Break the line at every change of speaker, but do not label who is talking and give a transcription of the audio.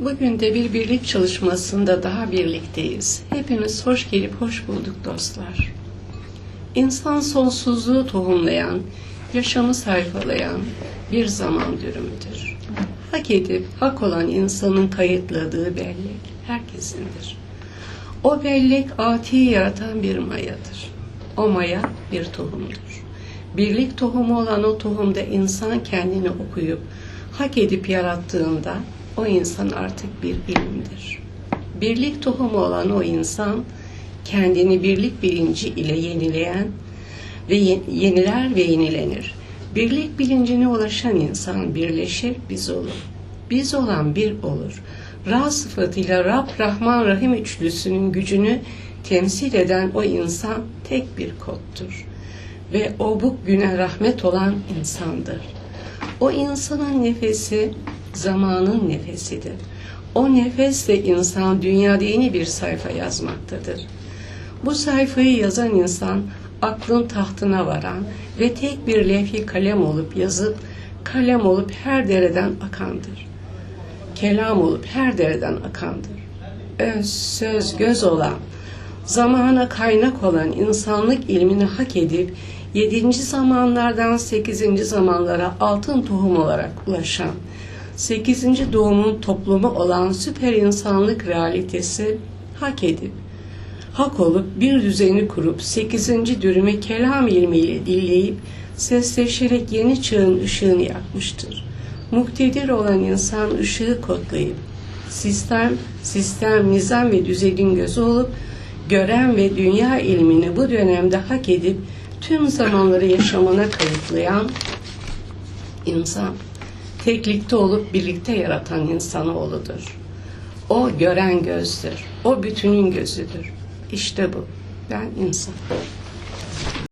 Bugün de bir birlik çalışmasında daha birlikteyiz. Hepiniz hoş gelip hoş bulduk dostlar. İnsan sonsuzluğu tohumlayan, yaşamı sayfalayan bir zaman dürümüdür. Hak edip hak olan insanın kayıtladığı bellek herkesindir. O bellek ati yaratan bir mayadır. O maya bir tohumdur. Birlik tohumu olan o tohumda insan kendini okuyup hak edip yarattığında o insan artık bir ilimdir. Birlik tohumu olan o insan kendini birlik bilinci ile yenileyen ve ye- yeniler ve yenilenir. Birlik bilincine ulaşan insan birleşir, biz olur. Biz olan bir olur. Ra sıfatıyla Rab, Rahman, Rahim üçlüsünün gücünü temsil eden o insan tek bir koddur. Ve o bugüne rahmet olan insandır. O insanın nefesi zamanın nefesidir. O nefesle insan dünyada yeni bir sayfa yazmaktadır. Bu sayfayı yazan insan aklın tahtına varan ve tek bir levh kalem olup yazıp kalem olup her dereden akandır. Kelam olup her dereden akandır. Öz, söz, göz olan, zamana kaynak olan insanlık ilmini hak edip yedinci zamanlardan sekizinci zamanlara altın tohum olarak ulaşan, sekizinci doğumun toplumu olan süper insanlık realitesi hak edip, hak olup bir düzeni kurup sekizinci dürümü kelam ilmiyle dinleyip sesleşerek yeni çağın ışığını yakmıştır. Muktedir olan insan ışığı kodlayıp sistem, sistem, nizam ve düzenin gözü olup gören ve dünya ilmini bu dönemde hak edip tüm zamanları yaşamına kayıtlayan insan teklikte olup birlikte yaratan insanoğludur. O gören gözdür. O bütünün gözüdür. İşte bu. Ben insan.